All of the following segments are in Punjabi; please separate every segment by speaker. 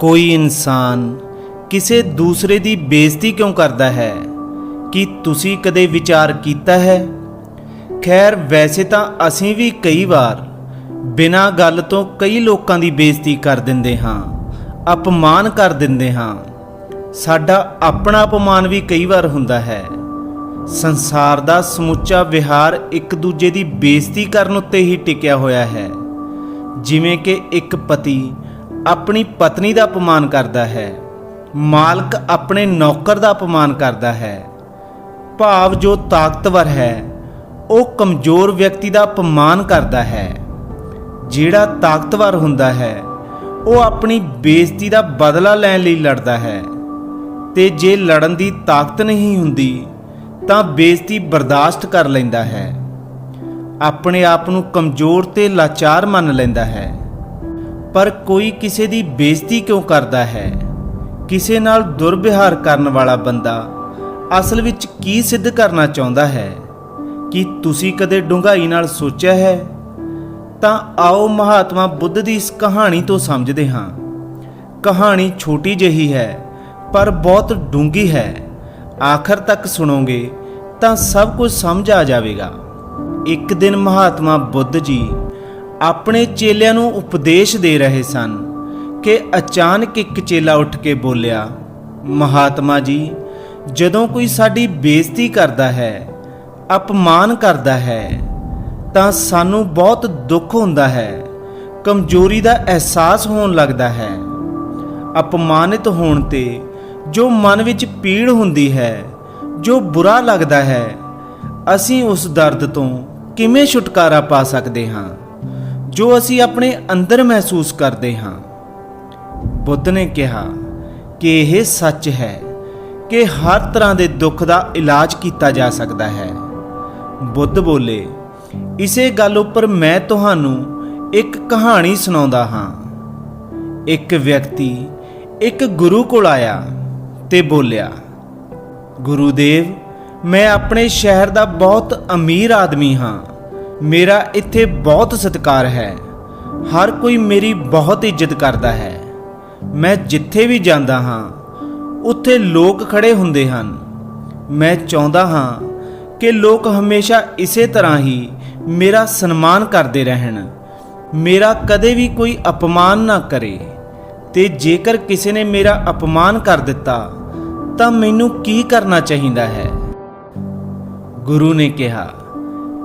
Speaker 1: ਕੋਈ ਇਨਸਾਨ ਕਿਸੇ ਦੂਸਰੇ ਦੀ ਬੇਇੱਜ਼ਤੀ ਕਿਉਂ ਕਰਦਾ ਹੈ? ਕੀ ਤੁਸੀਂ ਕਦੇ ਵਿਚਾਰ ਕੀਤਾ ਹੈ? ਖੈਰ, ਵੈਸੇ ਤਾਂ ਅਸੀਂ ਵੀ ਕਈ ਵਾਰ ਬਿਨਾਂ ਗੱਲ ਤੋਂ ਕਈ ਲੋਕਾਂ ਦੀ ਬੇਇੱਜ਼ਤੀ ਕਰ ਦਿੰਦੇ ਹਾਂ, ਅਪਮਾਨ ਕਰ ਦਿੰਦੇ ਹਾਂ। ਸਾਡਾ ਆਪਣਾ ਅਪਮਾਨ ਵੀ ਕਈ ਵਾਰ ਹੁੰਦਾ ਹੈ। ਸੰਸਾਰ ਦਾ ਸਮੁੱਚਾ ਵਿਹਾਰ ਇੱਕ ਦੂਜੇ ਦੀ ਬੇਇੱਜ਼ਤੀ ਕਰਨ ਉੱਤੇ ਹੀ ਟਿਕਿਆ ਹੋਇਆ ਹੈ। ਜਿਵੇਂ ਕਿ ਇੱਕ ਪਤੀ ਆਪਣੀ ਪਤਨੀ ਦਾ ਅਪਮਾਨ ਕਰਦਾ ਹੈ। ਮਾਲਕ ਆਪਣੇ ਨੌਕਰ ਦਾ ਅਪਮਾਨ ਕਰਦਾ ਹੈ। ਭਾਵ ਜੋ ਤਾਕਤਵਰ ਹੈ, ਉਹ ਕਮਜ਼ੋਰ ਵਿਅਕਤੀ ਦਾ ਅਪਮਾਨ ਕਰਦਾ ਹੈ। ਜਿਹੜਾ ਤਾਕਤਵਰ ਹੁੰਦਾ ਹੈ, ਉਹ ਆਪਣੀ ਬੇਇੱਜ਼ਤੀ ਦਾ ਬਦਲਾ ਲੈਣ ਲਈ ਲੜਦਾ ਹੈ। ਤੇ ਜੇ ਲੜਨ ਦੀ ਤਾਕਤ ਨਹੀਂ ਹੁੰਦੀ, ਤਾਂ ਬੇਇੱਜ਼ਤੀ ਬਰਦਾਸ਼ਤ ਕਰ ਲੈਂਦਾ ਹੈ। ਆਪਣੇ ਆਪ ਨੂੰ ਕਮਜ਼ੋਰ ਤੇ ਲਾਚਾਰ ਮੰਨ ਲੈਂਦਾ ਹੈ। ਪਰ ਕੋਈ ਕਿਸੇ ਦੀ ਬੇਇੱਜ਼ਤੀ ਕਿਉਂ ਕਰਦਾ ਹੈ? ਕਿਸੇ ਨਾਲ ਦੁਰਵਿਹਾਰ ਕਰਨ ਵਾਲਾ ਬੰਦਾ ਅਸਲ ਵਿੱਚ ਕੀ ਸਿੱਧ ਕਰਨਾ ਚਾਹੁੰਦਾ ਹੈ? ਕੀ ਤੁਸੀਂ ਕਦੇ ਡੂੰਘਾਈ ਨਾਲ ਸੋਚਿਆ ਹੈ? ਤਾਂ ਆਓ ਮਹਾਤਮਾ ਬੁੱਧ ਦੀ ਇਸ ਕਹਾਣੀ ਤੋਂ ਸਮਝਦੇ ਹਾਂ। ਕਹਾਣੀ ਛੋਟੀ ਜਿਹੀ ਹੈ, ਪਰ ਬਹੁਤ ਡੂੰਗੀ ਹੈ। ਆਖਰ ਤੱਕ ਸੁਣੋਗੇ ਤਾਂ ਸਭ ਕੁਝ ਸਮਝ ਆ ਜਾਵੇਗਾ। ਇੱਕ ਦਿਨ ਮਹਾਤਮਾ ਬੁੱਧ ਜੀ ਆਪਣੇ ਚੇਲਿਆਂ ਨੂੰ ਉਪਦੇਸ਼ ਦੇ ਰਹੇ ਸਨ ਕਿ ਅਚਾਨਕ ਇੱਕ ਚੇਲਾ ਉੱਠ ਕੇ ਬੋਲਿਆ, ਮਹਾਤਮਾ ਜੀ, ਜਦੋਂ ਕੋਈ ਸਾਡੀ ਬੇਇੱਜ਼ਤੀ ਕਰਦਾ ਹੈ, ਅਪਮਾਨ ਕਰਦਾ ਹੈ, ਤਾਂ ਸਾਨੂੰ ਬਹੁਤ ਦੁੱਖ ਹੁੰਦਾ ਹੈ, ਕਮਜ਼ੋਰੀ ਦਾ ਅਹਿਸਾਸ ਹੋਣ ਲੱਗਦਾ ਹੈ। ਅਪਮਾਨਿਤ ਹੋਣ ਤੇ ਜੋ ਮਨ ਵਿੱਚ ਪੀੜ ਹੁੰਦੀ ਹੈ, ਜੋ ਬੁਰਾ ਲੱਗਦਾ ਹੈ, ਅਸੀਂ ਉਸ ਦਰਦ ਤੋਂ ਕਿਵੇਂ ਛੁਟਕਾਰਾ ਪਾ ਸਕਦੇ ਹਾਂ? ਜੋ ਅਸੀਂ ਆਪਣੇ ਅੰਦਰ ਮਹਿਸੂਸ ਕਰਦੇ ਹਾਂ। ਬੁੱਧ ਨੇ ਕਿਹਾ, ਕਿ ਇਹ ਸੱਚ ਹੈ ਕਿ ਹਰ ਤਰ੍ਹਾਂ ਦੇ ਦੁੱਖ ਦਾ ਇਲਾਜ ਕੀਤਾ ਜਾ ਸਕਦਾ ਹੈ। ਬੁੱਧ ਬੋਲੇ, ਇਸੇ ਗੱਲ ਉੱਪਰ ਮੈਂ ਤੁਹਾਨੂੰ ਇੱਕ ਕਹਾਣੀ ਸੁਣਾਉਂਦਾ ਹਾਂ। ਇੱਕ ਵਿਅਕਤੀ ਇੱਕ ਗੁਰੂ ਕੋਲ ਆਇਆ ਤੇ ਬੋਲਿਆ, ਗੁਰੂਦੇਵ, ਮੈਂ ਆਪਣੇ ਸ਼ਹਿਰ ਦਾ ਬਹੁਤ ਅਮੀਰ ਆਦਮੀ ਹਾਂ। ਮੇਰਾ ਇੱਥੇ ਬਹੁਤ ਸਤਿਕਾਰ ਹੈ। ਹਰ ਕੋਈ ਮੇਰੀ ਬਹੁਤ ਇੱਜ਼ਤ ਕਰਦਾ ਹੈ। ਮੈਂ ਜਿੱਥੇ ਵੀ ਜਾਂਦਾ ਹਾਂ, ਉੱਥੇ ਲੋਕ ਖੜੇ ਹੁੰਦੇ ਹਨ। ਮੈਂ ਚਾਹੁੰਦਾ ਹਾਂ ਕਿ ਲੋਕ ਹਮੇਸ਼ਾ ਇਸੇ ਤਰ੍ਹਾਂ ਹੀ ਮੇਰਾ ਸਨਮਾਨ ਕਰਦੇ ਰਹਿਣ। ਮੇਰਾ ਕਦੇ ਵੀ ਕੋਈ ਅਪਮਾਨ ਨਾ ਕਰੇ। ਤੇ ਜੇਕਰ ਕਿਸੇ ਨੇ ਮੇਰਾ ਅਪਮਾਨ ਕਰ ਦਿੱਤਾ, ਤਾਂ ਮੈਨੂੰ ਕੀ ਕਰਨਾ ਚਾਹੀਦਾ ਹੈ? ਗੁਰੂ ਨੇ ਕਿਹਾ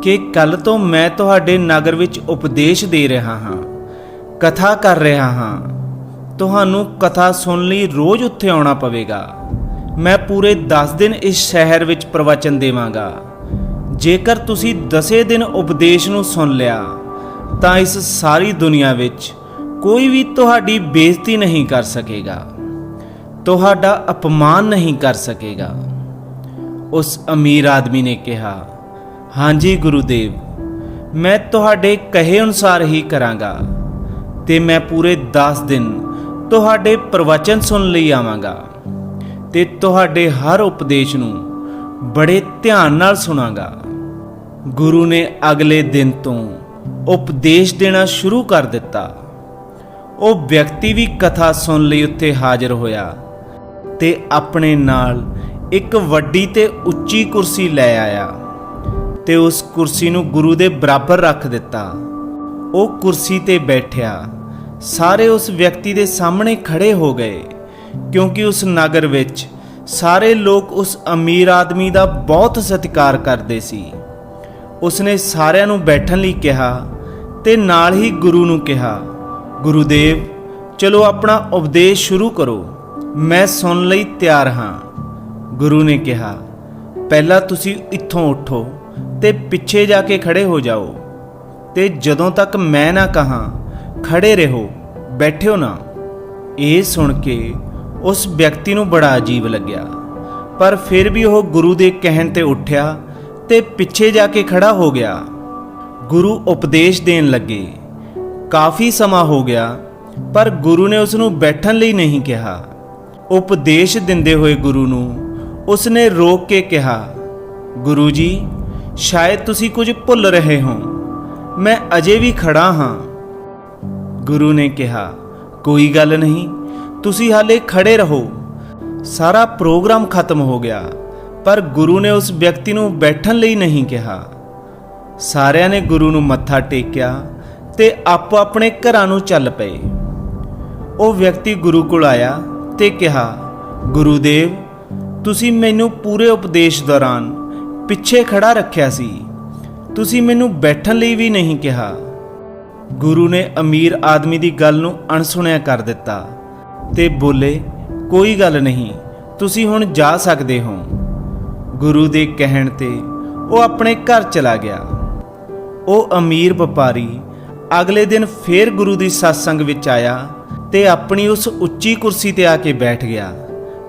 Speaker 1: ਕਿ ਕੱਲ ਤੋਂ ਮੈਂ ਤੁਹਾਡੇ ਨਗਰ ਵਿੱਚ ਉਪਦੇਸ਼ ਦੇ ਰਿਹਾ ਹਾਂ, ਕਥਾ ਕਰ ਰਿਹਾ ਹਾਂ। ਤੁਹਾਨੂੰ ਕਥਾ ਸੁਣ ਲਈ ਰੋਜ਼ ਉੱਥੇ ਆਉਣਾ ਪਵੇਗਾ। ਮੈਂ ਪੂਰੇ 10 ਦਿਨ ਇਸ ਸ਼ਹਿਰ ਵਿੱਚ ਪ੍ਰਵਚਨ ਦੇਵਾਂਗਾ। ਜੇਕਰ ਤੁਸੀਂ ਦਸੇ ਦਿਨ ਉਪਦੇਸ਼ ਨੂੰ ਸੁਣ ਲਿਆ, ਤਾਂ ਇਸ ਸਾਰੀ ਦੁਨੀਆ ਵਿੱਚ ਕੋਈ ਵੀ ਤੁਹਾਡੀ ਬੇਇੱਜ਼ਤੀ ਨਹੀਂ ਕਰ ਸਕੇਗਾ। ਤੁਹਾਡਾ ਅਪਮਾਨ ਨਹੀਂ ਕਰ ਸਕੇਗਾ। ਉਸ ਅਮੀਰ ਆਦਮੀ ਨੇ ਕਿਹਾ ਹਾਂਜੀ ਗੁਰੂਦੇਵ, ਮੈਂ ਤੁਹਾਡੇ ਕਹੇ ਅਨੁਸਾਰ ਹੀ ਕਰਾਂਗਾ ਤੇ ਮੈਂ ਪੂਰੇ 10 ਦਿਨ ਤੁਹਾਡੇ ਪ੍ਰਵਚਨ ਸੁਣ ਲਈ ਆਵਾਂਗਾ ਤੇ ਤੁਹਾਡੇ ਹਰ ਉਪਦੇਸ਼ ਨੂੰ ਬੜੇ ਧਿਆਨ ਨਾਲ ਸੁਣਾਂਗਾ। ਗੁਰੂ ਨੇ ਅਗਲੇ ਦਿਨ ਤੋਂ ਉਪਦੇਸ਼ ਦੇਣਾ ਸ਼ੁਰੂ ਕਰ ਦਿੱਤਾ। ਉਹ ਵਿਅਕਤੀ ਵੀ ਕਥਾ ਸੁਣ ਲਈ ਉੱਥੇ ਹਾਜ਼ਰ ਹੋਇਆ ਤੇ ਆਪਣੇ ਨਾਲ ਇੱਕ ਵੱਡੀ ਤੇ ਉੱਚੀ ਕੁਰਸੀ ਲੈ ਆਇਆ। ਤੇ ਉਸ ਕੁਰਸੀ ਨੂੰ ਗੁਰੂ ਦੇ ਬਰਾਬਰ ਰੱਖ ਦਿੱਤਾ। ਉਹ ਕੁਰਸੀ ਤੇ ਬੈਠਿਆ। ਸਾਰੇ ਉਸ ਵਿਅਕਤੀ ਦੇ ਸਾਹਮਣੇ ਖੜੇ ਹੋ ਗਏ, ਕਿਉਂਕਿ ਉਸ ਨਗਰ ਵਿੱਚ ਸਾਰੇ ਲੋਕ ਉਸ ਅਮੀਰ ਆਦਮੀ ਦਾ ਬਹੁਤ ਸਤਿਕਾਰ ਕਰਦੇ ਸੀ। ਉਸਨੇ ਸਾਰਿਆਂ ਨੂੰ ਬੈਠਣ ਲਈ ਕਿਹਾ ਤੇ ਨਾਲ ਹੀ ਗੁਰੂ ਨੂੰ ਕਿਹਾ, ਗੁਰੂਦੇਵ, ਚਲੋ ਆਪਣਾ ਉਪਦੇਸ਼ ਸ਼ੁਰੂ ਕਰੋ। ਮੈਂ ਸੁਣਨ ਲਈ ਤਿਆਰ ਹਾਂ। ਗੁਰੂ ਨੇ ਕਿਹਾ, ਪਹਿਲਾਂ ਤੁਸੀਂ ਇੱਥੋਂ ਉੱਠੋ। ਤੇ ਪਿੱਛੇ ਜਾ ਕੇ ਖੜੇ ਹੋ ਜਾਓ। ਤੇ ਜਦੋਂ ਤੱਕ ਮੈਂ ਨਾ ਕਹਾਂ, ਖੜੇ ਰਹੋ, ਬੈਠਿਓ ਨਾ। ਇਹ ਸੁਣ ਕੇ ਉਸ ਵਿਅਕਤੀ ਨੂੰ ਬੜਾ ਅਜੀਬ ਲੱਗਿਆ। ਪਰ ਫਿਰ ਵੀ ਉਹ ਗੁਰੂ ਦੇ ਕਹਿਣ ਤੇ ਉੱਠਿਆ ਤੇ ਪਿੱਛੇ ਜਾ ਕੇ ਖੜਾ ਹੋ ਗਿਆ। ਗੁਰੂ ਉਪਦੇਸ਼ ਦੇਣ ਲੱਗੇ। ਕਾਫੀ ਸਮਾਂ ਹੋ ਗਿਆ, ਪਰ ਗੁਰੂ ਨੇ ਉਸ ਨੂੰ ਬੈਠਣ ਲਈ ਨਹੀਂ ਕਿਹਾ। ਉਪਦੇਸ਼ ਦਿੰਦੇ ਹੋਏ ਗੁਰੂ ਨੂੰ ਉਸਨੇ ਰੋਕ ਕੇ ਕਿਹਾ, ਗੁਰੂ ਜੀ ਸ਼ਾਇਦ ਤੁਸੀਂ ਕੁਝ ਭੁੱਲ ਰਹੇ ਹੋ। ਮੈਂ ਅਜੇ ਵੀ ਖੜਾ ਹਾਂ। ਗੁਰੂ ਨੇ ਕਿਹਾ, ਕੋਈ ਗੱਲ ਨਹੀਂ, ਤੁਸੀਂ ਹਾਲੇ ਖੜੇ ਰਹੋ। ਸਾਰਾ ਪ੍ਰੋਗਰਾਮ ਖਤਮ ਹੋ ਗਿਆ, ਪਰ ਗੁਰੂ ਨੇ ਉਸ ਵਿਅਕਤੀ ਨੂੰ ਬੈਠਣ ਲਈ ਨਹੀਂ ਕਿਹਾ। ਸਾਰਿਆਂ ਨੇ ਗੁਰੂ ਨੂੰ ਮੱਥਾ ਟੇਕਿਆ ਤੇ ਆਪੋ ਆਪਣੇ ਘਰਾਂ ਨੂੰ ਚੱਲ ਪਏ। ਉਹ ਵਿਅਕਤੀ ਗੁਰੂ ਕੋਲ ਆਇਆ ਤੇ ਕਿਹਾ, ਗੁਰੂਦੇਵ, ਤੁਸੀਂ ਮੈਨੂੰ ਪੂਰੇ ਉਪਦੇਸ਼ ਦੌਰਾਨ ਪਿੱਛੇ ਖੜਾ ਰੱਖਿਆ ਸੀ। ਤੁਸੀਂ ਮੈਨੂੰ ਬੈਠਣ ਲਈ ਵੀ ਨਹੀਂ ਕਿਹਾ। ਗੁਰੂ ਨੇ ਅਮੀਰ ਆਦਮੀ ਦੀ ਗੱਲ ਨੂੰ ਅਣਸੁਣਿਆ ਕਰ ਦਿੱਤਾ ਤੇ ਬੋਲੇ, ਕੋਈ ਗੱਲ ਨਹੀਂ, ਤੁਸੀਂ ਹੁਣ ਜਾ ਸਕਦੇ ਹੋ। ਗੁਰੂ ਦੇ ਕਹਿਣ ਤੇ ਉਹ ਆਪਣੇ ਘਰ ਚਲਾ ਗਿਆ। ਉਹ ਅਮੀਰ ਵਪਾਰੀ ਅਗਲੇ ਦਿਨ ਫੇਰ ਗੁਰੂ ਦੀ satsang ਵਿੱਚ ਆਇਆ ਤੇ ਆਪਣੀ ਉਸ ਉੱਚੀ ਕੁਰਸੀ ਤੇ ਆ ਕੇ ਬੈਠ ਗਿਆ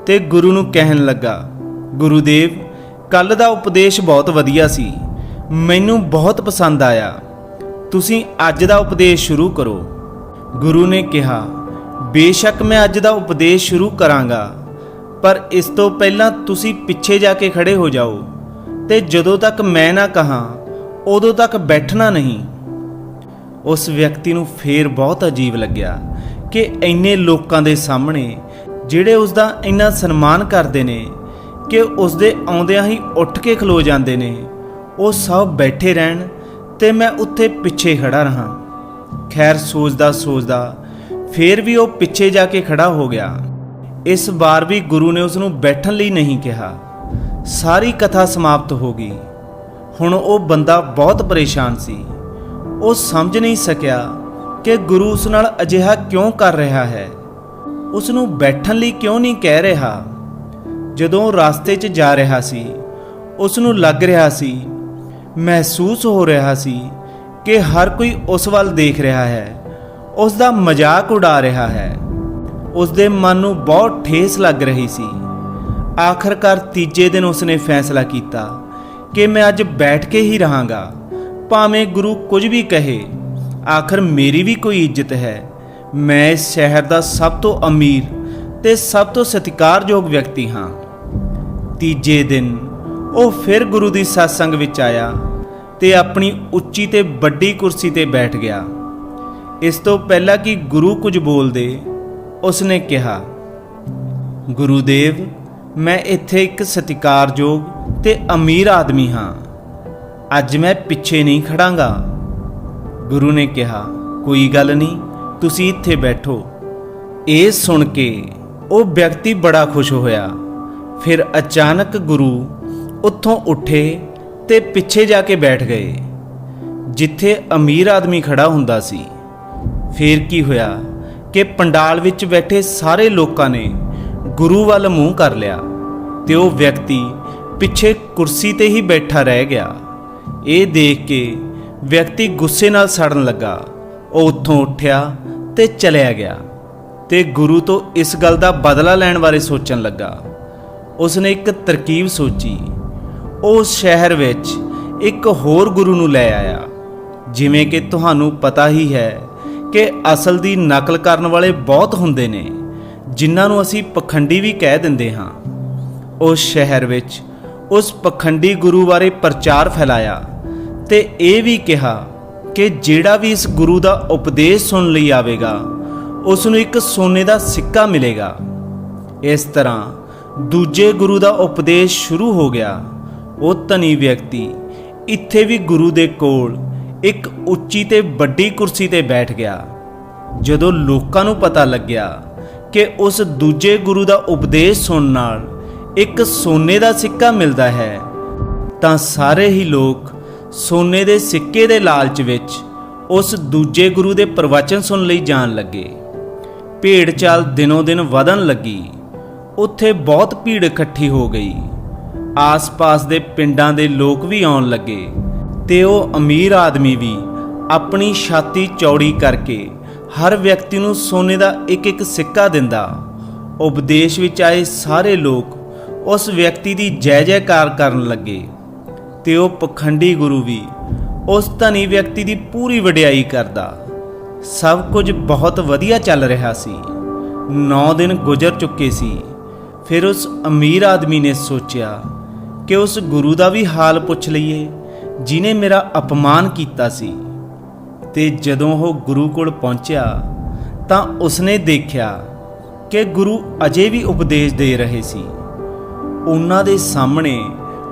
Speaker 1: ਤੇ ਗੁਰੂ ਨੂੰ ਕਹਿਣ ਲੱਗਾ, ਗੁਰੂਦੇਵ ਕੱਲ ਦਾ ਉਪਦੇਸ਼ ਬਹੁਤ ਵਧੀਆ ਸੀ। ਮੈਨੂੰ ਬਹੁਤ ਪਸੰਦ ਆਇਆ। ਤੁਸੀਂ ਅੱਜ ਦਾ ਉਪਦੇਸ਼ ਸ਼ੁਰੂ ਕਰੋ। ਗੁਰੂ ਨੇ ਕਿਹਾ, ਬੇਸ਼ੱਕ ਮੈਂ ਅੱਜ ਦਾ ਉਪਦੇਸ਼ ਸ਼ੁਰੂ ਕਰਾਂਗਾ, ਪਰ ਇਸ ਤੋਂ ਪਹਿਲਾਂ ਤੁਸੀਂ ਪਿੱਛੇ ਜਾ ਕੇ ਖੜੇ ਹੋ ਜਾਓ। ਤੇ ਜਦੋਂ ਤੱਕ ਮੈਂ ਨਾ ਕਹਾਂ, ਉਦੋਂ ਤੱਕ ਬੈਠਣਾ ਨਹੀਂ। ਉਸ ਵਿਅਕਤੀ ਨੂੰ ਫੇਰ ਬਹੁਤ ਅਜੀਬ ਲੱਗਿਆ ਕਿ ਇੰਨੇ ਲੋਕਾਂ ਦੇ ਸਾਹਮਣੇ ਜਿਹੜੇ ਉਸ ਦਾ ਇੰਨਾ ਸਨਮਾਨ ਕਰਦੇ ਨੇ ਕਿ ਉਸ ਦੇ ਆਉਂਦਿਆਂ ਹੀ ਉੱਠ ਕੇ ਖਲੋ ਜਾਂਦੇ ਨੇ। ਉਹ ਸਭ ਬੈਠੇ ਰਹਿਣ ਤੇ ਮੈਂ ਉੱਥੇ ਪਿੱਛੇ ਖੜਾ ਰਹਾ। ਖੈਰ ਸੋਚਦਾ ਸੋਚਦਾ ਫੇਰ ਵੀ ਉਹ ਪਿੱਛੇ ਜਾ ਕੇ ਖੜਾ ਹੋ ਗਿਆ। ਇਸ ਵਾਰ ਵੀ ਗੁਰੂ ਨੇ ਉਸ ਨੂੰ ਬੈਠਣ ਲਈ ਨਹੀਂ ਕਿਹਾ। ਸਾਰੀ ਕਥਾ ਸਮਾਪਤ ਹੋ ਗਈ। ਹੁਣ ਉਹ ਬੰਦਾ ਬਹੁਤ ਪਰੇਸ਼ਾਨ ਸੀ। ਉਹ ਸਮਝ ਨਹੀਂ ਸਕਿਆ ਕਿ ਗੁਰੂ ਉਸ ਨਾਲ ਅਜਿਹਾ ਕਿਉਂ ਕਰ ਰਿਹਾ ਹੈ। ਉਸ ਨੂੰ ਬੈਠਣ ਲਈ ਕਿਉਂ ਨਹੀਂ ਕਹਿ ਰਿਹਾ? ਜਦੋਂ ਰਸਤੇ 'ਚ ਜਾ ਰਿਹਾ ਸੀ ਉਸ ਨੂੰ ਲੱਗ ਰਿਹਾ ਸੀ, ਮਹਿਸੂਸ ਹੋ ਰਿਹਾ ਸੀ ਕਿ ਹਰ ਕੋਈ ਉਸ ਵੱਲ ਦੇਖ ਰਿਹਾ ਹੈ ਉਸ ਦਾ ਮਜ਼ਾਕ ਉਡਾ ਰਿਹਾ ਹੈ। ਉਸ ਦੇ ਮਨ ਨੂੰ ਬਹੁਤ ਠੇਸ ਲੱਗ ਰਹੀ ਸੀ। ਆਖਰਕਾਰ ਤੀਜੇ ਦਿਨ ਉਸਨੇ ਫੈਸਲਾ ਕੀਤਾ ਕਿ ਮੈਂ ਅੱਜ ਬੈਠ ਕੇ ਹੀ ਰਹਾਂਗਾ, ਭਾਵੇਂ ਗੁਰੂ ਕੁਝ ਵੀ ਕਹੇ, ਆਖਰ ਮੇਰੀ ਵੀ ਕੋਈ ਇੱਜ਼ਤ ਹੈ। ਮੈਂ ਇਸ ਸ਼ਹਿਰ ਦਾ ਸਭ ਤੋਂ ਅਮੀਰ ਤੇ ਸਭ ਤੋਂ ਸਤਿਕਾਰਯੋਗ ਵਿਅਕਤੀ ਹਾਂ। ਤੀਜੇ ਦਿਨ ਉਹ ਫਿਰ ਗੁਰੂ ਦੀ satsang ਵਿੱਚ ਆਇਆ ਤੇ ਆਪਣੀ ਉੱਚੀ ਤੇ ਵੱਡੀ ਕੁਰਸੀ ਤੇ ਬੈਠ ਗਿਆ। ਇਸ ਤੋਂ ਪਹਿਲਾਂ ਕਿ ਗੁਰੂ ਕੁਝ ਬੋਲਦੇ, ਉਸਨੇ ਕਿਹਾ, ਗੁਰੂਦੇਵ, ਮੈਂ ਇੱਥੇ ਇੱਕ ਸਤਿਕਾਰਯੋਗ ਤੇ ਅਮੀਰ ਆਦਮੀ ਹਾਂ। ਅੱਜ ਮੈਂ ਪਿੱਛੇ ਨਹੀਂ ਖੜਾਂਗਾ। ਗੁਰੂ ਨੇ ਕਿਹਾ, ਕੋਈ ਗੱਲ ਨਹੀਂ, ਤੁਸੀਂ ਇੱਥੇ ਬੈਠੋ। ਇਹ ਸੁਣ ਕੇ ਉਹ ਵਿਅਕਤੀ ਬੜਾ ਖੁਸ਼ ਹੋਇਆ। ਫਿਰ ਅਚਾਨਕ ਗੁਰੂ ਉੱਥੋਂ ਉੱਠੇ ਤੇ ਪਿੱਛੇ ਜਾ ਕੇ ਬੈਠ ਗਏ, ਜਿੱਥੇ ਅਮੀਰ ਆਦਮੀ ਖੜਾ ਹੁੰਦਾ ਸੀ। ਫੇਰ ਕੀ ਹੋਇਆ ਕਿ ਪੰਡਾਲ ਵਿੱਚ ਬੈਠੇ ਸਾਰੇ ਲੋਕਾਂ ਨੇ ਗੁਰੂ ਵੱਲ ਮੂੰਹ ਕਰ ਲਿਆ ਤੇ ਉਹ ਵਿਅਕਤੀ ਪਿੱਛੇ ਕੁਰਸੀ ਤੇ ਹੀ ਬੈਠਾ ਰਹਿ ਗਿਆ। ਇਹ ਦੇਖ ਕੇ ਵਿਅਕਤੀ ਗੁੱਸੇ ਨਾਲ ਸੜਨ ਲੱਗਾ। ਉਹ ਉੱਥੋਂ ਉੱਠਿਆ ਤੇ ਚਲਿਆ ਗਿਆ ਤੇ ਗੁਰੂ ਤੋਂ ਇਸ ਗੱਲ ਦਾ ਬਦਲਾ ਲੈਣ ਬਾਰੇ ਸੋਚਣ ਲੱਗਾ। ਉਸਨੇ ਇੱਕ ਤਰਕੀਬ ਸੋਚੀ। ਉਹ ਉਸ ਸ਼ਹਿਰ ਵਿੱਚ ਇੱਕ ਹੋਰ ਗੁਰੂ ਨੂੰ ਲੈ ਆਇਆ, ਜਿਵੇਂ ਕਿ ਤੁਹਾਨੂੰ ਪਤਾ ਹੀ ਹੈ ਕਿ ਅਸਲ ਦੀ ਨਕਲ ਕਰਨ ਵਾਲੇ ਬਹੁਤ ਹੁੰਦੇ ਨੇ, ਜਿਨ੍ਹਾਂ ਨੂੰ ਅਸੀਂ ਪਖੰਡੀ ਵੀ ਕਹਿ ਦਿੰਦੇ ਹਾਂ। ਉਸ ਸ਼ਹਿਰ ਵਿੱਚ ਉਸ ਪਖੰਡੀ ਗੁਰੂ ਬਾਰੇ ਪ੍ਰਚਾਰ ਫੈਲਾਇਆ ਤੇ ਇਹ ਵੀ ਕਿਹਾ ਕਿ ਜਿਹੜਾ ਵੀ ਇਸ ਗੁਰੂ ਦਾ ਉਪਦੇਸ਼ ਸੁਣ ਲਈ ਆਵੇਗਾ ਉਸ ਨੂੰ ਇੱਕ ਸੋਨੇ ਦਾ ਸਿੱਕਾ ਮਿਲੇਗਾ। ਇਸ ਤਰ੍ਹਾਂ ਦੂਜੇ ਗੁਰੂ ਦਾ ਉਪਦੇਸ਼ ਸ਼ੁਰੂ ਹੋ ਗਿਆ। ਉਹ ਧਨੀ ਵਿਅਕਤੀ ਇੱਥੇ ਵੀ ਗੁਰੂ ਦੇ ਕੋਲ ਇੱਕ ਉੱਚੀ ਤੇ ਵੱਡੀ ਕੁਰਸੀ ਤੇ ਬੈਠ ਗਿਆ। ਜਦੋਂ ਲੋਕਾਂ ਨੂੰ ਪਤਾ ਲੱਗਿਆ ਕਿ ਉਸ ਦੂਜੇ ਗੁਰੂ ਦਾ ਉਪਦੇਸ਼ ਸੁਣਨ ਨਾਲ ਇੱਕ ਸੋਨੇ ਦਾ ਸਿੱਕਾ ਮਿਲਦਾ ਹੈ, ਤਾਂ ਸਾਰੇ ਹੀ ਲੋਕ ਸੋਨੇ ਦੇ ਸਿੱਕੇ ਦੇ ਲਾਲਚ ਵਿੱਚ ਉਸ ਦੂਜੇ ਗੁਰੂ ਦੇ ਪ੍ਰਵਚਨ ਸੁਣਨ ਲਈ ਜਾਣ ਲੱਗੇ। ਭੀੜ ਚਾਲ ਦਿਨੋ ਦਿਨ ਵਧਣ ਲੱਗੀ। ਉੱਥੇ ਬਹੁਤ ਭੀੜ ਇਕੱਠੀ ਹੋ ਗਈ। ਆਸ-ਪਾਸ ਦੇ ਪਿੰਡਾਂ ਦੇ ਲੋਕ ਵੀ ਆਉਣ ਲੱਗੇ ਤੇ ਉਹ ਅਮੀਰ ਆਦਮੀ ਵੀ ਆਪਣੀ ਛਾਤੀ ਚੌੜੀ ਕਰਕੇ ਹਰ ਵਿਅਕਤੀ ਨੂੰ ਸੋਨੇ ਦਾ ਇੱਕ ਇੱਕ ਸਿੱਕਾ ਦਿੰਦਾ। ਉਪਦੇਸ਼ ਵਿੱਚ ਆਏ ਸਾਰੇ ਲੋਕ ਉਸ ਵਿਅਕਤੀ ਦੀ ਜੈ ਜੈਕਾਰ ਕਰਨ ਲੱਗੇ ਤੇ ਉਹ ਪਖੰਡੀ ਗੁਰੂ ਵੀ ਉਸ ਧਨੀ ਵਿਅਕਤੀ ਦੀ ਪੂਰੀ ਵਡਿਆਈ ਕਰਦਾ। ਸਭ ਕੁਝ ਬਹੁਤ ਵਧੀਆ ਚੱਲ ਰਿਹਾ ਸੀ। 9 ਦਿਨ ਗੁਜ਼ਰ ਚੁੱਕੇ ਸੀ। ਫਿਰ ਉਸ ਅਮੀਰ ਆਦਮੀ ਨੇ ਸੋਚਿਆ ਕਿ ਉਸ ਗੁਰੂ ਦਾ ਵੀ ਹਾਲ ਪੁੱਛ ਲਈਏ, ਜਿਨੇ ਮੇਰਾ ਅਪਮਾਨ ਕੀਤਾ ਸੀ। ਤੇ ਜਦੋਂ ਉਹ ਗੁਰੂ ਕੋਲ ਪਹੁੰਚਿਆ, ਤਾਂ ਉਸਨੇ ਦੇਖਿਆ ਕਿ ਗੁਰੂ ਅਜੇ ਵੀ ਉਪਦੇਸ਼ ਦੇ ਰਹੇ ਸੀ। ਉਹਨਾਂ ਦੇ ਸਾਹਮਣੇ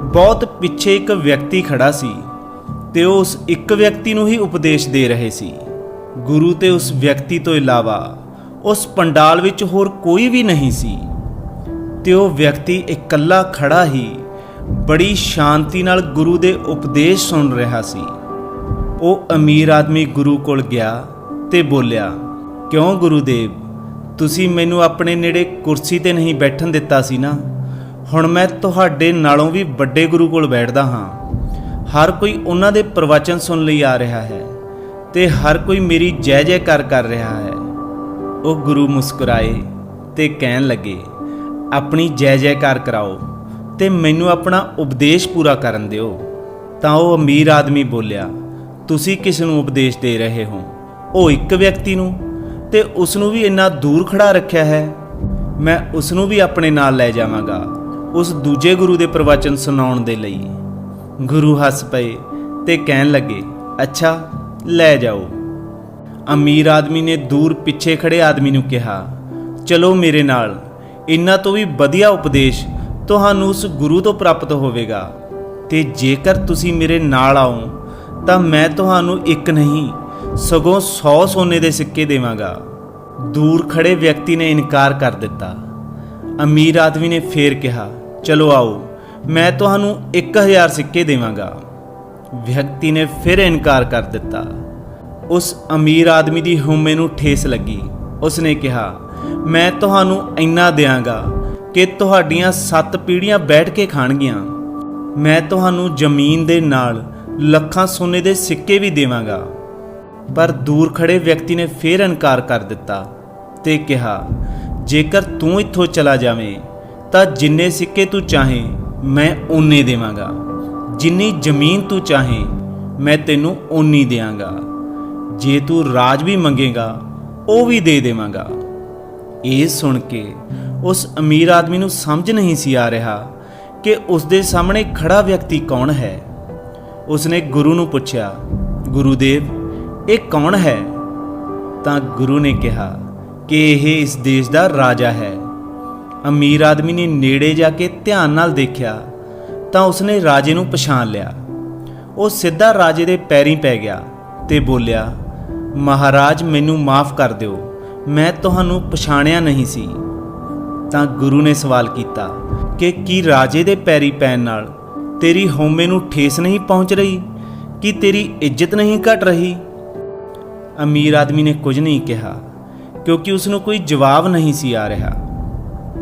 Speaker 1: ਬਹੁਤ ਪਿੱਛੇ ਇੱਕ ਵਿਅਕਤੀ ਖੜਾ ਸੀ ਤੇ ਉਹ ਉਸ ਇੱਕ ਵਿਅਕਤੀ ਨੂੰ ਹੀ ਉਪਦੇਸ਼ ਦੇ ਰਹੇ ਸੀ। ਗੁਰੂ ਤੇ ਉਸ ਵਿਅਕਤੀ ਤੋਂ ਇਲਾਵਾ ਉਸ ਪੰਡਾਲ ਵਿੱਚ ਹੋਰ ਕੋਈ ਵੀ ਨਹੀਂ ਸੀ। ਤੇ ਉਹ ਵਿਅਕਤੀ ਇਕੱਲਾ ਖੜਾ ਹੀ ਬੜੀ ਸ਼ਾਂਤੀ ਨਾਲ ਗੁਰੂ ਦੇ ਉਪਦੇਸ਼ ਸੁਣ ਰਿਹਾ ਸੀ। ਉਹ ਅਮੀਰ ਆਦਮੀ ਗੁਰੂ ਕੋਲ ਗਿਆ ਤੇ ਬੋਲਿਆ, ਕਿਉਂ ਗੁਰੂਦੇਵ? ਤੁਸੀਂ ਮੈਨੂੰ ਆਪਣੇ ਨੇੜੇ ਕੁਰਸੀ ਤੇ ਨਹੀਂ ਬੈਠਣ ਦਿੱਤਾ ਸੀ ਨਾ? ਹੁਣ ਮੈਂ ਤੁਹਾਡੇ ਨਾਲੋਂ ਵੀ ਵੱਡੇ ਗੁਰੂ ਕੋਲ ਬੈਠਦਾ ਹਾਂ। ਹਰ ਕੋਈ ਉਹਨਾਂ ਦੇ ਪ੍ਰਵਚਨ ਸੁਣ ਲਈ ਆ ਰਿਹਾ ਹੈ ਤੇ ਹਰ ਕੋਈ ਮੇਰੀ ਜੈ ਜੈਕਾਰ ਕਰ ਰਿਹਾ ਹੈ। ਉਹ ਗੁਰੂ ਮੁਸਕਰਾਏ ਤੇ ਕਹਿਣ ਲੱਗੇ ਆਪਣੀ ਜੈ ਜੈਕਾਰ ਕਰਾਓ ਤੇ ਮੈਨੂੰ ਆਪਣਾ ਉਪਦੇਸ਼ ਪੂਰਾ ਕਰਨ ਦਿਓ। ਤਾਂ ਉਹ ਅਮੀਰ ਆਦਮੀ ਬੋਲਿਆ, ਤੁਸੀਂ ਕਿਸ ਨੂੰ ਉਪਦੇਸ਼ ਦੇ ਰਹੇ ਹੋ? ਉਹ ਇੱਕ ਵਿਅਕਤੀ ਨੂੰ? ਤੇ ਉਸ ਨੂੰ ਵੀ ਇੰਨਾ ਦੂਰ ਖੜਾ ਰੱਖਿਆ ਹੈ? ਮੈਂ ਉਸ ਨੂੰ ਵੀ ਆਪਣੇ ਨਾਲ ਲੈ ਜਾਵਾਂਗਾ, ਉਸ ਦੂਜੇ ਗੁਰੂ ਦੇ ਪ੍ਰਵਚਨ ਸੁਣਾਉਣ ਦੇ ਲਈ। ਗੁਰੂ ਹੱਸ ਪਏ ਤੇ ਕਹਿਣ ਲੱਗੇ, ਅੱਛਾ, ਲੈ ਜਾਓ। ਅਮੀਰ ਆਦਮੀ ਨੇ ਦੂਰ ਪਿੱਛੇ ਖੜੇ ਆਦਮੀ ਨੂੰ ਕਿਹਾ, ਚਲੋ ਮੇਰੇ ਨਾਲ। ਇਹਨਾਂ ਤੋਂ ਵੀ ਵਧੀਆ ਉਪਦੇਸ਼ ਤੁਹਾਨੂੰ ਉਸ ਗੁਰੂ ਤੋਂ ਪ੍ਰਾਪਤ ਹੋਵੇਗਾ। ਤੇ ਜੇਕਰ ਤੁਸੀਂ ਮੇਰੇ ਨਾਲ ਆਓ, ਤਾਂ ਮੈਂ ਤੁਹਾਨੂੰ ਇੱਕ ਨਹੀਂ, ਸਗੋਂ 100 ਸੋਨੇ ਦੇ ਸਿੱਕੇ ਦੇਵਾਂਗਾ। ਦੂਰ ਖੜੇ ਵਿਅਕਤੀ ਨੇ ਇਨਕਾਰ ਕਰ ਦਿੱਤਾ। ਅਮੀਰ ਆਦਮੀ ਨੇ ਫੇਰ ਕਿਹਾ, ਚਲੋ ਆਓ, ਮੈਂ ਤੁਹਾਨੂੰ 1000 ਸਿੱਕੇ ਦੇਵਾਂਗਾ। ਵਿਅਕਤੀ ਨੇ ਫਿਰ ਇਨਕਾਰ ਕਰ ਦਿੱਤਾ। ਉਸ ਅਮੀਰ ਆਦਮੀ ਦੀ ਹਉਮੈ ਨੂੰ ਠੇਸ ਲੱਗੀ। ਉਸਨੇ ਕਿਹਾ ਮੈਂ ਤੁਹਾਨੂੰ ਇੰਨਾ ਦੇਵਾਂਗਾ ਕਿ ਤੁਹਾਡੀਆਂ ਸੱਤ ਪੀੜ੍ਹੀਆਂ ਬੈਠ ਕੇ ਖਾਣਗੀਆਂ। ਮੈਂ ਤੁਹਾਨੂੰ ਜ਼ਮੀਨ ਦੇ ਨਾਲ ਲੱਖਾਂ ਸੋਨੇ ਦੇ ਸਿੱਕੇ ਵੀ ਦੇਵਾਂਗਾ। ਪਰ ਦੂਰ ਖੜੇ ਵਿਅਕਤੀ ਨੇ ਫੇਰ ਇਨਕਾਰ ਕਰ ਦਿੱਤਾ ਤੇ ਕਿਹਾ, ਜੇਕਰ ਤੂੰ ਇੱਥੋਂ ਚਲਾ ਜਾਵੇਂ, ਤਾਂ ਜਿੰਨੇ ਸਿੱਕੇ ਤੂੰ ਚਾਹੇ, ਮੈਂ ਓਨੇ ਦੇਵਾਂਗਾ। ਜਿੰਨੀ ਜ਼ਮੀਨ ਤੂੰ ਚਾਹੇ, ਮੈਂ ਤੈਨੂੰ ਓਨੀ ਦੇਵਾਂਗਾ ਜੇ ਤੂੰ ਰਾਜ ਵੀ ਮੰਗੇਗਾ, ਉਹ ਵੀ ਦੇ ਦੇਵਾਂਗਾ। ਇਹ ਸੁਣ ਕੇ ਉਸ ਅਮੀਰ ਆਦਮੀ ਨੂੰ ਸਮਝ ਨਹੀਂ ਸੀ ਆ ਰਿਹਾ ਕਿ ਉਸ ਦੇ ਸਾਹਮਣੇ ਖੜਾ ਵਿਅਕਤੀ ਕੌਣ ਹੈ। ਉਸਨੇ ਗੁਰੂ ਨੂੰ ਪੁੱਛਿਆ, ਗੁਰੂਦੇਵ, ਇਹ ਕੌਣ ਹੈ? ਤਾਂ ਗੁਰੂ ਨੇ ਕਿਹਾ, ਕਿ ਇਹ ਇਸ ਦੇਸ਼ ਦਾ ਰਾਜਾ ਹੈ। ਅਮੀਰ ਆਦਮੀ ਨੇ ਨੇੜੇ ਜਾ ਕੇ ਧਿਆਨ ਨਾਲ ਦੇਖਿਆ ਤਾਂ ਉਸਨੇ ਰਾਜੇ ਨੂੰ ਪਛਾਣ ਲਿਆ। ਉਹ ਸਿੱਧਾ ਰਾਜੇ ਦੇ ਪੈਰੀਂ ਪੈ ਗਿਆ ਤੇ ਬੋਲਿਆ, ਮਹਾਰਾਜ, ਮੈਨੂੰ ਮਾਫ ਕਰ ਦਿਓ। ਮੈਂ ਤੁਹਾਨੂੰ ਪਛਾਣਿਆ ਨਹੀਂ ਸੀ। ਤਾਂ ਗੁਰੂ ਨੇ ਸਵਾਲ ਕੀਤਾ ਕਿ ਕੀ ਰਾਜੇ ਦੇ ਪੈਰੀ ਪੈਣ ਨਾਲ ਤੇਰੀ ਹਉਮੈ ਨੂੰ ਠੇਸ ਨਹੀਂ ਪਹੁੰਚ ਰਹੀ? ਕੀ ਤੇਰੀ ਇੱਜ਼ਤ ਨਹੀਂ ਘਟ ਰਹੀ? ਅਮੀਰ ਆਦਮੀ ਨੇ ਕੁਝ ਨਹੀਂ ਕਿਹਾ, ਕਿਉਂਕਿ ਉਸ ਨੂੰ ਕੋਈ ਜਵਾਬ ਨਹੀਂ ਸੀ ਆ ਰਿਹਾ।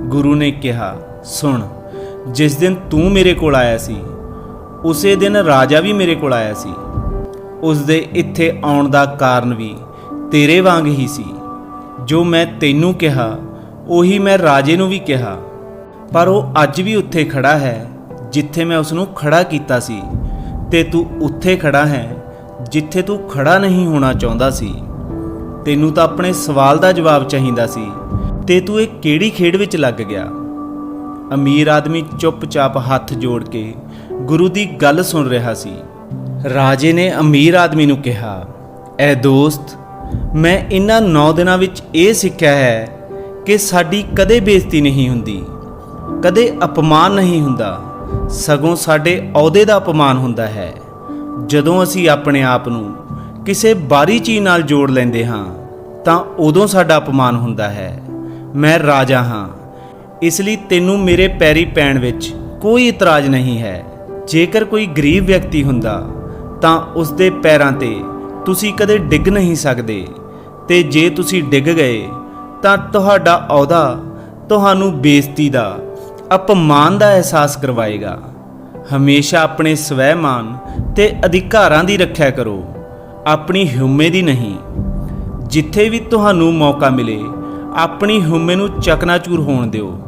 Speaker 1: ਗੁਰੂ ਨੇ ਕਿਹਾ, ਸੁਣ, ਜਿਸ ਦਿਨ ਤੂੰ ਮੇਰੇ ਕੋਲ ਆਇਆ ਸੀ, ਉਸੇ ਦਿਨ ਰਾਜਾ ਵੀ ਮੇਰੇ ਕੋਲ ਆਇਆ ਸੀ। ਉਸ ਦੇ ਇੱਥੇ ਆਉਣ ਦਾ ਕਾਰਨ ਵੀ ਤੇਰੇ ਵਾਂਗ ਹੀ ਸੀ। ਜੋ ਮੈਂ ਤੈਨੂੰ ਕਿਹਾ, ਉਹੀ ਮੈਂ ਰਾਜੇ ਨੂੰ ਵੀ ਕਿਹਾ। ਪਰ ਉਹ ਅੱਜ ਵੀ ਉੱਥੇ ਖੜਾ ਹੈ, ਜਿੱਥੇ ਮੈਂ ਉਸ ਨੂੰ ਖੜਾ ਕੀਤਾ ਸੀ, ਤੇ ਤੂੰ ਉੱਥੇ ਖੜਾ ਹੈ, ਜਿੱਥੇ ਤੂੰ ਖੜਾ ਨਹੀਂ ਹੋਣਾ ਚਾਹੁੰਦਾ ਸੀ। ਤੈਨੂੰ ਤਾਂ ਆਪਣੇ ਸਵਾਲ ਦਾ ਜਵਾਬ ਚਾਹੀਦਾ ਸੀ, ਤੇ ਤੂੰ ਇਹ ਕਿਹੜੀ ਖੇਡ ਵਿੱਚ ਲੱਗ ਗਿਆ? ਅਮੀਰ ਆਦਮੀ ਚੁੱਪਚਾਪ ਹੱਥ ਜੋੜ ਕੇ ਗੁਰੂ ਦੀ ਗੱਲ ਸੁਣ ਰਿਹਾ ਸੀ। ਰਾਜੇ ਨੇ ਅਮੀਰ ਆਦਮੀ ਨੂੰ ਕਿਹਾ, ਐ ਦੋਸਤ ਮੈਂ ਇਹਨਾਂ 9 ਦਿਨਾਂ ਵਿੱਚ ਇਹ ਸਿੱਖਿਆ ਹੈ ਕਿ ਸਾਡੀ ਕਦੇ ਬੇਇੱਜ਼ਤੀ ਨਹੀਂ ਹੁੰਦੀ, ਕਦੇ ਅਪਮਾਨ ਨਹੀਂ ਹੁੰਦਾ, ਸਗੋਂ ਸਾਡੇ ਅਹੁਦੇ ਦਾ ਅਪਮਾਨ ਹੁੰਦਾ ਹੈ। ਜਦੋਂ ਅਸੀਂ ਆਪਣੇ ਆਪ ਨੂੰ ਕਿਸੇ ਬਾਰੀ ਚੀਜ਼ ਨਾਲ ਜੋੜ ਲੈਂਦੇ ਹਾਂ, ਤਾਂ ਉਦੋਂ ਸਾਡਾ ਅਪਮਾਨ ਹੁੰਦਾ ਹੈ। ਮੈਂ ਰਾਜਾ ਹਾਂ, ਇਸ ਲਈ ਤੈਨੂੰ ਮੇਰੇ ਪੈਰੀ ਪੈਣ ਵਿੱਚ ਕੋਈ ਇਤਰਾਜ਼ ਨਹੀਂ ਹੈ। ਜੇਕਰ ਕੋਈ ਗਰੀਬ ਵਿਅਕਤੀ ਹੁੰਦਾ, ਤਾਂ ਉਸ ਦੇ ਪੈਰਾਂ ਤੇ ਤੁਸੀਂ ਕਦੇ ਡਿੱਗ ਨਹੀਂ ਸਕਦੇ ਤੇ ਜੇ ਤੁਸੀਂ ਡਿੱਗ ਗਏ, ਤਾਂ ਤੁਹਾਡਾ ਅਹੁਦਾ ਤੁਹਾਨੂੰ ਬੇਇੱਜ਼ਤੀ ਦਾ, ਅਪਮਾਨ ਦਾ ਅਹਿਸਾਸ ਕਰਵਾਏਗਾ। ਹਮੇਸ਼ਾ ਆਪਣੇ ਸਵੈਮਾਨ ਤੇ ਅਧਿਕਾਰਾਂ ਦੀ ਰੱਖਿਆ ਕਰੋ, ਆਪਣੀ ਹਿੰਮੇ ਦੀ ਨਹੀਂ। ਜਿੱਥੇ ਵੀ ਤੁਹਾਨੂੰ ਮੌਕਾ ਮਿਲੇ, ਆਪਣੀ ਹਿੰਮੇ ਨੂੰ ਚਕਨਾਚੂਰ ਹੋਣ ਦਿਓ।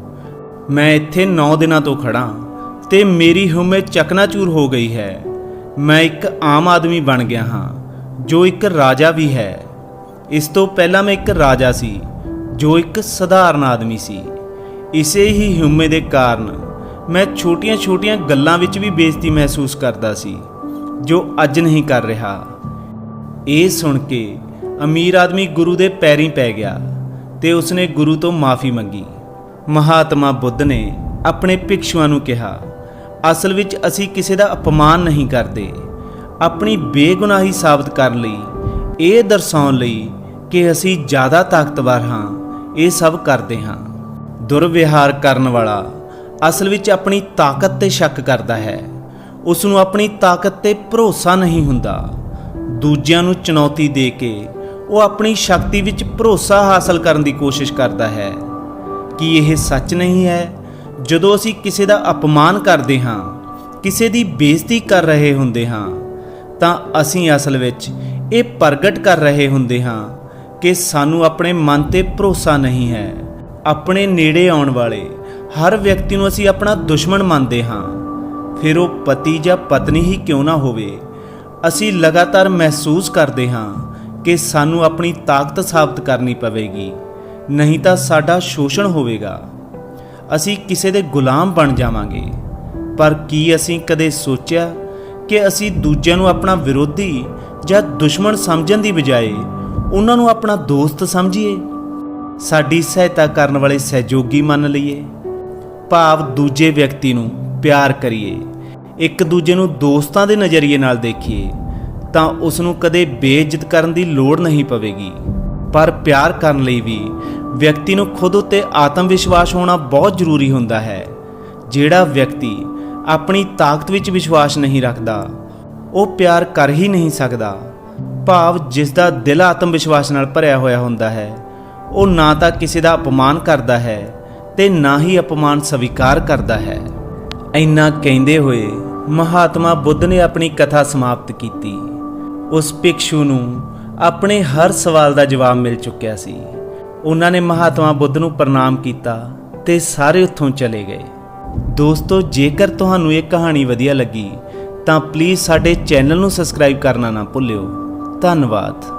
Speaker 1: ਮੈਂ ਇੱਥੇ 9 ਦਿਨਾਂ ਤੋਂ ਖੜਾ ਤੇ ਮੇਰੀ ਹਿੰਮੇ ਚਕਨਾਚੂਰ ਹੋ ਗਈ ਹੈ। ਮੈਂ ਇੱਕ ਆਮ ਆਦਮੀ ਬਣ ਗਿਆ ਹਾਂ। ਜੋ ਇੱਕ ਰਾਜਾ ਵੀ ਹੈ। ਇਸ ਤੋਂ ਪਹਿਲਾਂ ਮੈਂ ਇੱਕ ਰਾਜਾ ਸੀ, ਜੋ ਇੱਕ ਸਧਾਰਨ ਆਦਮੀ ਸੀ। ਇਸੇ ਹੀ ਹਿਊਮੇ ਦੇ ਕਾਰਨ ਮੈਂ ਛੋਟੀਆਂ-ਛੋਟੀਆਂ ਗੱਲਾਂ ਵਿੱਚ ਵੀ ਬੇਇੱਜ਼ਤੀ ਮਹਿਸੂਸ ਕਰਦਾ ਸੀ, ਜੋ ਅੱਜ ਨਹੀਂ ਕਰ ਰਿਹਾ। ਇਹ ਸੁਣ ਕੇ ਅਮੀਰ ਆਦਮੀ ਗੁਰੂ ਦੇ ਪੈਰੀਂ ਪੈ ਗਿਆ ਤੇ ਉਸਨੇ ਗੁਰੂ ਤੋਂ ਮਾਫੀ ਮੰਗੀ। ਮਹਾਤਮਾ ਬੁੱਧ ਨੇ ਆਪਣੇ ਭਿਕਸ਼ੂਆਂ ਨੂੰ ਕਿਹਾ, ਅਸਲ ਵਿੱਚ ਅਸੀਂ ਕਿਸੇ ਦਾ ਅਪਮਾਨ ਨਹੀਂ ਕਰਦੇ। ਆਪਣੀ ਬੇਗੁਨਾਹੀ ਸਾਬਤ ਕਰਨ ਲਈ। ਇਹ ਦਰਸਾਉਣ ਲਈ ਕਿ ਅਸੀਂ ਜ਼ਿਆਦਾ ਤਾਕਤਵਰ ਹਾਂ, ਇਹ ਸਭ ਕਰਦੇ ਹਾਂ। ਦੁਰਵਿਹਾਰ ਕਰਨ ਵਾਲਾ ਅਸਲ ਵਿੱਚ ਆਪਣੀ ਤਾਕਤ ਤੇ ਸ਼ੱਕ ਕਰਦਾ ਹੈ। ਉਸ ਨੂੰ ਆਪਣੀ ਤਾਕਤ ਤੇ ਭਰੋਸਾ ਨਹੀਂ ਹੁੰਦਾ। ਦੂਜਿਆਂ ਨੂੰ ਚੁਣੌਤੀ ਦੇ ਕੇ ਉਹ ਆਪਣੀ ਸ਼ਕਤੀ ਵਿੱਚ ਭਰੋਸਾ ਹਾਸਲ ਕਰਨ ਦੀ ਕੋਸ਼ਿਸ਼ ਕਰਦਾ ਹੈ। ਕੀ ਇਹ ਸੱਚ ਨਹੀਂ ਹੈ? ਜਦੋਂ ਅਸੀਂ ਕਿਸੇ ਦਾ ਅਪਮਾਨ ਕਰਦੇ ਹਾਂ, ਕਿਸੇ ਦੀ ਬੇਇੱਜ਼ਤੀ ਕਰ ਰਹੇ ਹੁੰਦੇ ਹਾਂ ਤਾਂ ਅਸੀਂ ਅਸਲ ਵਿੱਚ ਇਹ ਪ੍ਰਗਟ ਕਰ ਰਹੇ ਹੁੰਦੇ ਹਾਂ ਕਿ ਸਾਨੂੰ ਆਪਣੇ ਮਨ ਤੇ ਭਰੋਸਾ ਨਹੀਂ ਹੈ। ਆਪਣੇ ਨੇੜੇ ਆਉਣ ਵਾਲੇ ਹਰ ਵਿਅਕਤੀ ਨੂੰ ਅਸੀਂ ਆਪਣਾ ਦੁਸ਼ਮਣ ਮੰਨਦੇ ਹਾਂ। ਫਿਰ ਉਹ ਪਤੀ ਜਾਂ ਪਤਨੀ ਹੀ ਕਿਉਂ ਨਾ ਹੋਵੇ, ਅਸੀਂ ਲਗਾਤਾਰ ਮਹਿਸੂਸ ਕਰਦੇ ਹਾਂ ਕਿ ਸਾਨੂੰ ਆਪਣੀ ਤਾਕਤ ਸਾਬਤ ਕਰਨੀ ਪਵੇਗੀ, ਨਹੀਂ ਤਾਂ ਸਾਡਾ ਸ਼ੋਸ਼ਣ ਹੋਵੇਗਾ। ਅਸੀਂ ਕਿਸੇ ਦੇ ਗੁਲਾਮ ਬਣ ਜਾਵਾਂਗੇ, ਪਰ ਕੀ ਅਸੀਂ ਕਦੇ ਸੋਚਿਆ ਕਿ ਅਸੀਂ ਦੂਜਿਆਂ ਨੂੰ ਆਪਣਾ ਵਿਰੋਧੀ ਜਾਂ ਦੁਸ਼ਮਣ ਸਮਝਣ ਦੀ ਬਜਾਏ ਉਹਨਾਂ ਨੂੰ ਆਪਣਾ ਦੋਸਤ ਸਮਝੀਏ। ਸਾਡੀ ਸਹਾਇਤਾ ਕਰਨ ਵਾਲੇ ਸਹਿਯੋਗੀ ਮੰਨ ਲਈਏ। ਭਾਵ ਦੂਜੇ ਵਿਅਕਤੀ ਨੂੰ ਪਿਆਰ ਕਰੀਏ। ਇੱਕ ਦੂਜੇ ਨੂੰ ਦੋਸਤਾਂ ਦੇ ਨਜ਼ਰੀਏ ਨਾਲ ਦੇਖੀਏ, ਤਾਂ ਉਸ ਨੂੰ ਕਦੇ ਬੇਇੱਜ਼ਤ ਕਰਨ ਦੀ ਲੋੜ ਨਹੀਂ ਪਵੇਗੀ। ਪਰ ਪਿਆਰ ਕਰਨ ਲਈ ਵੀ ਵਿਅਕਤੀ ਨੂੰ ਖੁਦ ਉੱਤੇ ਆਤਮ ਵਿਸ਼ਵਾਸ ਹੋਣਾ ਬਹੁਤ ਜ਼ਰੂਰੀ ਹੁੰਦਾ ਹੈ। ਜਿਹੜਾ ਵਿਅਕਤੀ ਆਪਣੀ ਤਾਕਤ ਵਿੱਚ ਵਿਸ਼ਵਾਸ ਨਹੀਂ ਰੱਖਦਾ। ਉਹ ਪਿਆਰ ਕਰ ਹੀ ਨਹੀਂ ਸਕਦਾ। ਭਾਵ ਜਿਸ ਦਾ ਦਿਲ ਆਤਮ ਵਿਸ਼ਵਾਸ ਨਾਲ ਭਰਿਆ ਹੋਇਆ ਹੁੰਦਾ ਹੈ, ਉਹ ਨਾ ਤਾਂ ਕਿਸੇ ਦਾ ਅਪਮਾਨ ਕਰਦਾ ਹੈ ਤੇ ਨਾ ਹੀ ਅਪਮਾਨ ਸਵੀਕਾਰ ਕਰਦਾ ਹੈ। ਇੰਨਾ ਕਹਿੰਦੇ ਹੋਏ ਮਹਾਤਮਾ ਬੁੱਧ ਨੇ ਆਪਣੀ ਕਥਾ ਸਮਾਪਤ ਕੀਤੀ। ਉਸ ਭਿਕਸ਼ੂ ਨੂੰ ਆਪਣੇ ਹਰ ਸਵਾਲ ਦਾ ਜਵਾਬ ਮਿਲ ਚੁੱਕਿਆ ਸੀ। ਉਹਨਾਂ ਨੇ ਮਹਾਤਮਾ ਬੁੱਧ ਨੂੰ ਪ੍ਰਣਾਮ ਕੀਤਾ ਤੇ ਸਾਰੇ ਉੱਥੋਂ ਚਲੇ ਗਏ। ਦੋਸਤੋ, ਜੇਕਰ ਤੁਹਾਨੂੰ ਇਹ ਕਹਾਣੀ ਵਧੀਆ ਲੱਗੀ, ਤਾਂ ਪਲੀਜ਼ ਸਾਡੇ ਚੈਨਲ ਨੂੰ ਸਬਸਕ੍ਰਾਈਬ ਕਰਨਾ ਨਾ ਭੁੱਲਿਓ। ਧੰਨਵਾਦ।